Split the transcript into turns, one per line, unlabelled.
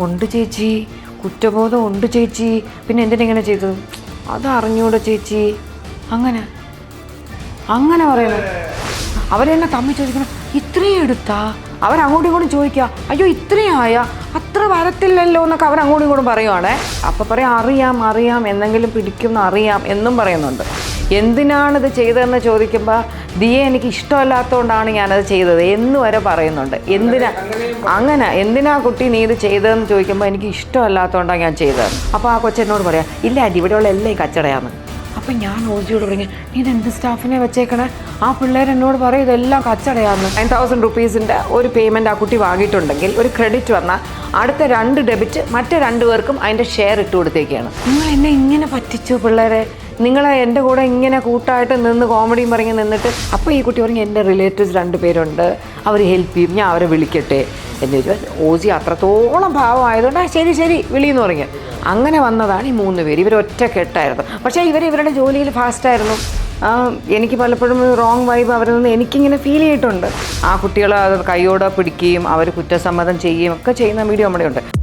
ഉണ്ട് ചേച്ചി. കുറ്റബോധം ഉണ്ട് ചേച്ചി. പിന്നെ എന്തിനാ ഇങ്ങനെ ചെയ്തത്? അത് അറിഞ്ഞൂടെ ചേച്ചി. അങ്ങനെ. അങ്ങനെ പറയണം. അവരെന്നെ തമ്മിൽ ചോദിക്കണം ഇത്രയും എടുത്താ? അവരങ്ങോട്ടും ഇങ്ങോട്ടും ചോദിക്കുക അയ്യോ ഇത്രയും ആയ? അത്ര വരത്തില്ലല്ലോ എന്നൊക്കെ അവരങ്ങോട്ടും ഇങ്ങോട്ടും പറയുവാണേ. അപ്പം പറയാം അറിയാം അറിയാം എന്തെങ്കിലും പിടിക്കും അറിയാം എന്നും പറയുന്നുണ്ട്. എന്തിനാണ് ഇത് ചെയ്തതെന്ന് ചോദിക്കുമ്പോൾ ദിയെ എനിക്ക് ഇഷ്ടമല്ലാത്തതുകൊണ്ടാണ് ഞാനത് ചെയ്തത് എന്ന് വരെ പറയുന്നുണ്ട്. എന്തിനാ അങ്ങനെ എന്തിനാ കുട്ടി നീ ഇത് ചെയ്തതെന്ന് ചോദിക്കുമ്പോൾ എനിക്ക് ഇഷ്ടമല്ലാത്തതുകൊണ്ടാണ് ഞാൻ ചെയ്തത്. അപ്പോൾ ആ കൊച്ചെന്നോട് പറയാം ഇല്ല ആന്റി ഇവിടെയുള്ള എല്ലാം കച്ചടയാണ് അപ്പം ഞാൻ ഓജിയോട് പറഞ്ഞു നീ എന്ത് സ്റ്റാഫിനെ വെച്ചേക്കണേ? ആ പിള്ളേരെന്നോട് പറയും ഇതെല്ലാം കച്ചടയാണ് നയൻ തൗസൻഡ് റുപ്പീസിന്റെ ഒരു പേയ്മെന്റ് ആ കുട്ടി വാങ്ങിയിട്ടുണ്ടെങ്കിൽ ഒരു ക്രെഡിറ്റ് വന്നാൽ അടുത്ത രണ്ട് ഡെബിറ്റ് മറ്റേ രണ്ട് പേർക്കും അതിന്റെ ഷെയർ ഇട്ട് കൊടുത്തേക്കാണ്. നിങ്ങൾ എന്നെ ഇങ്ങനെ പറ്റിച്ചു പിള്ളേരെ? നിങ്ങളെ എന്റെ കൂടെ ഇങ്ങനെ കൂട്ടായിട്ട് നിന്ന് കോമഡിയും പറഞ്ഞ് നിന്നിട്ട് അപ്പോൾ ഈ കുട്ടി പറഞ്ഞു എന്റെ റിലേറ്റീവ്സ് രണ്ട് പേരുണ്ട്. അവർ ഹെൽപ്പ് ചെയ്യും. ഞാൻ അവരെ വിളിക്കട്ടെ. എന്ന് ചോദിച്ചു. ഓസി അത്രത്തോളം ഭാവമായതുകൊണ്ട് ആ ശരി ശരി വിളിയെന്ന് പറഞ്ഞു. അങ്ങനെ വന്നതാണ് ഈ മൂന്ന് പേര്. ഇവർ ഒറ്റ കെട്ടായിരുന്നു. പക്ഷേ ഇവർ ഇവരുടെ ജോലിയിൽ ഫാസ്റ്റായിരുന്നു എനിക്ക് പലപ്പോഴും റോങ് വൈബ് അവരിൽ നിന്ന് എനിക്കിങ്ങനെ ഫീൽ ചെയ്തിട്ടുണ്ട്. ആ കുട്ടികളെ കൈയോടെ പിടിക്കുകയും അവർ കുറ്റസമ്മതം ചെയ്യുകയും ഒക്കെ ചെയ്യുന്ന വീഡിയോ നമ്മുടെ ഉണ്ട്